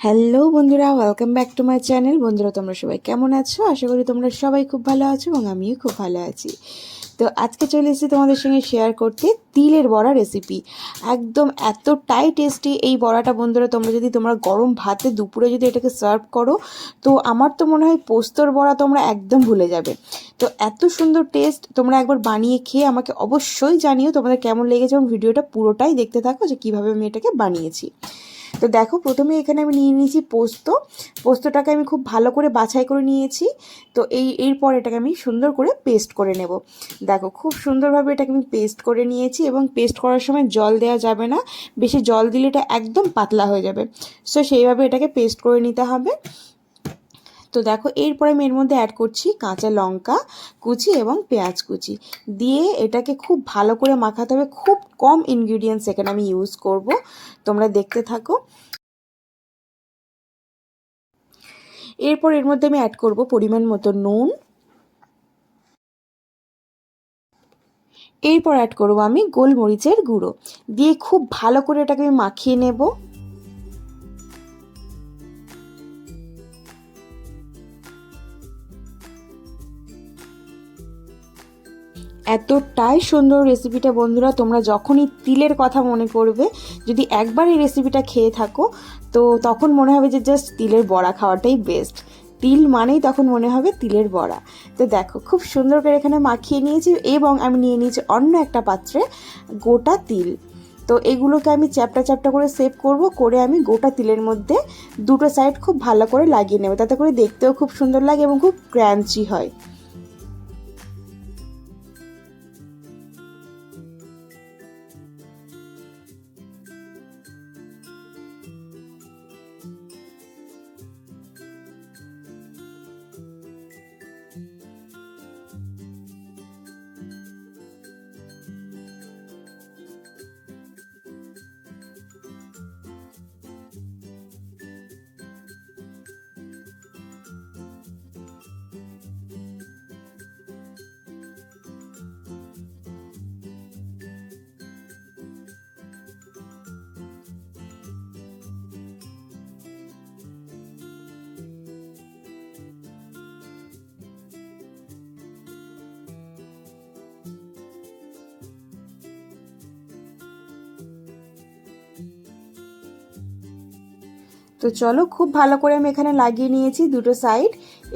Hello বন্ধুরা welcome back to my channel বন্ধুরা, তোমরা সবাই কেমন আছো? আশা করি তোমরা সবাই খুব ভালো আছো এবং আমিও খুব ভালো আছি। তো আজকে চলে এসেছি তোমাদের সঙ্গে শেয়ার করতে তিলের বড়া রেসিপি একদম এতটাই টেস্টি এই বড়াটা, বন্ধুরা, তোমরা যদি তোমরা গরম ভাতে দুপুরে যদি এটাকে সার্ভ করো, তো আমার তো মনে হয় পোস্তর বড়া তোমরা একদম ভুলে যাবে। তো এত সুন্দর টেস্ট তোমরা একবার বানিয়ে খেয়ে আমাকে অবশ্যই জানিও তোমাদের কেমন লেগেছে এবং ভিডিওটা পুরোটাই দেখতে থাকো যে কীভাবে আমি এটাকে বানিয়েছি। তো দেখো, প্রথমে এখানে আমি নিয়ে নিয়েছি পোস্ত। পোস্তটাকে আমি খুব ভালো করে বাছাই করে নিয়েছি। তো এই, এরপর এটাকে আমি সুন্দর করে পেস্ট করে নেব। দেখো, খুব সুন্দরভাবে এটাকে আমি পেস্ট করে নিয়েছি এবং পেস্ট করার সময় জল দেওয়া যাবে না। বেশি জল দিলে এটা একদম পাতলা হয়ে যাবে। সো সেইভাবে এটাকে পেস্ট করে নিতে হবে। তো দেখো, এরপরে আমি এর মধ্যে অ্যাড করছি কাঁচা লঙ্কা কুচি এবং পেঁয়াজ কুচি। দিয়ে এটাকে খুব ভালো করে মাখাতে হবে। খুব কম ইনগ্রিডিয়েন্টস এখানে আমি ইউজ করব। তোমরা দেখতে থাকো। এরপর এর মধ্যে আমি অ্যাড করব পরিমাণ মতো নুন। এরপর অ্যাড করব আমি গোলমরিচের গুঁড়ো। দিয়ে খুব ভালো করে এটাকে আমি মাখিয়ে নেব। এতটাই সুন্দর রেসিপিটা বন্ধুরা, তোমরা যখনই তিলের কথা মনে করবে যদি একবার এই রেসিপিটা খেয়ে থাকো, তো তখন মনে হবে যে জাস্ট তিলের বড়া খাওয়াটাই বেস্ট তিল মানেই তখন মনে হবে তিলের বড়া। তো দেখো, খুব সুন্দর করে এখানে মাখিয়ে নিয়েছি এবং আমি নিয়ে নিয়েছি অন্য একটা পাত্রে গোটা তিল। তো এগুলোকে আমি চ্যাপটা চ্যাপটা করে সেভ করব, করে আমি গোটা তিলের মধ্যে দুটো সাইড খুব ভালো করে লাগিয়ে নেব। তাতে করে দেখতেও খুব সুন্দর লাগে এবং খুব ক্র্যাঞ্চি হয়। তো চলো খুব ভালো করে আমি এখানে লাগিয়ে নিয়েছি দুটো সাইড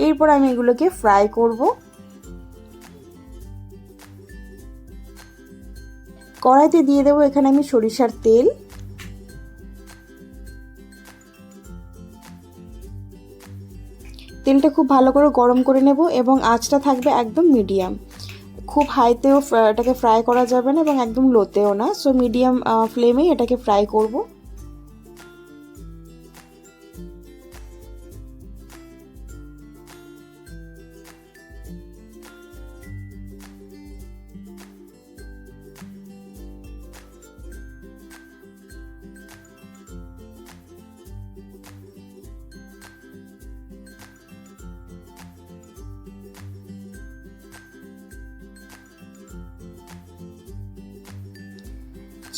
এরপর আমি এগুলোকে ফ্রাই করব। কড়াইতে দিয়ে দেবো এখানে আমি সরিষার তেল। তেলটা খুব ভালো করে গরম করে নেব এবং আঁচটা থাকবে একদম মিডিয়াম খুব হাইতেও এটাকে ফ্রাই করা যাবে না এবং একদম লোতেও না। সো মিডিয়াম ফ্লেমেই এটাকে ফ্রাই করব।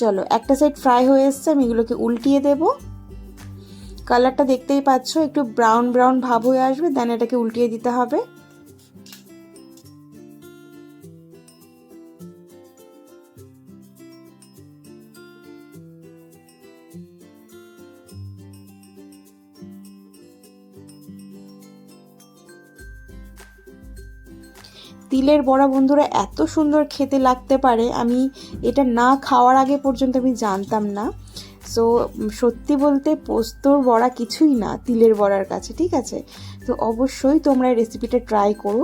চলো, একটা সাইড ফ্রাই হয়ে এসছে, আমি এগুলোকে উল্টিয়ে দেব। কালারটা দেখতেই পাচ্ছ, একটু ব্রাউন ব্রাউন ভাব হয়ে আসবে দেন এটাকে উল্টিয়ে দিতে হবে। তিলের বড়া বন্ধুরা এত সুন্দর খেতে লাগতে পারে, আমি এটা না খাওয়ার আগে পর্যন্ত আমি জানতাম না। সো সত্যি বলতে পোস্তর বড়া কিছুই না তিলের বড়ার কাছে, ঠিক আছে? তো অবশ্যই তোমরা এই রেসিপিটা ট্রাই করো।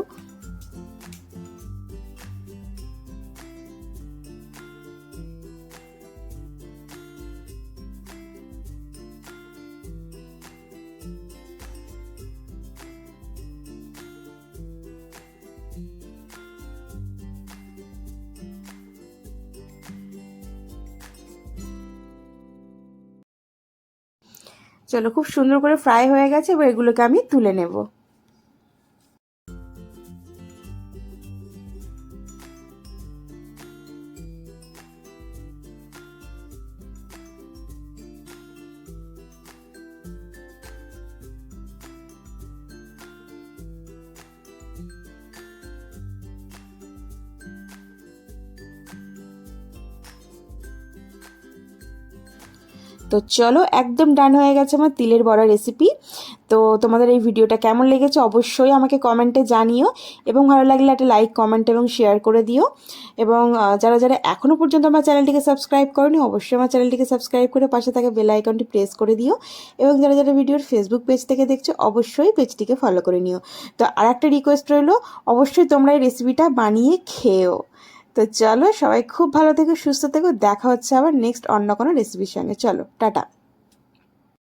চলো খুব সুন্দর করে ফ্রাই হয়ে গেছে এবার এগুলোকে আমি তুলে নেব। তো চলো, একদম ডান হয়ে গেছে আমার তিলের বড়া রেসিপি তো তোমাদের এই ভিডিওটা কেমন লেগেছে অবশ্যই আমাকে কমেন্টে জানিও এবং ভালো লাগলে একটা লাইক কমেন্ট এবং শেয়ার করে দিও। এবং যারা যারা এখনও পর্যন্ত আমার চ্যানেলটিকে সাবস্ক্রাইব করনি, অবশ্যই আমার চ্যানেলটিকে সাবস্ক্রাইব করে পাশে থাকা বেল আইকনটি প্রেস করে দিও। এবং যারা যারা ভিডিওর ফেসবুক পেজ থেকে দেখছ, অবশ্যই পেজটিকে ফলো করে নিও। তো আর একটা রিকোয়েস্ট রইল, অবশ্যই তোমরা এই রেসিপিটা বানিয়ে খেও। তো চলো সবাই খুব ভালো থেকো, সুস্থ থেকো, দেখা হচ্ছে আবার নেক্সট অন্য কোনো রেসিপির সঙ্গে। চলো, টাটা।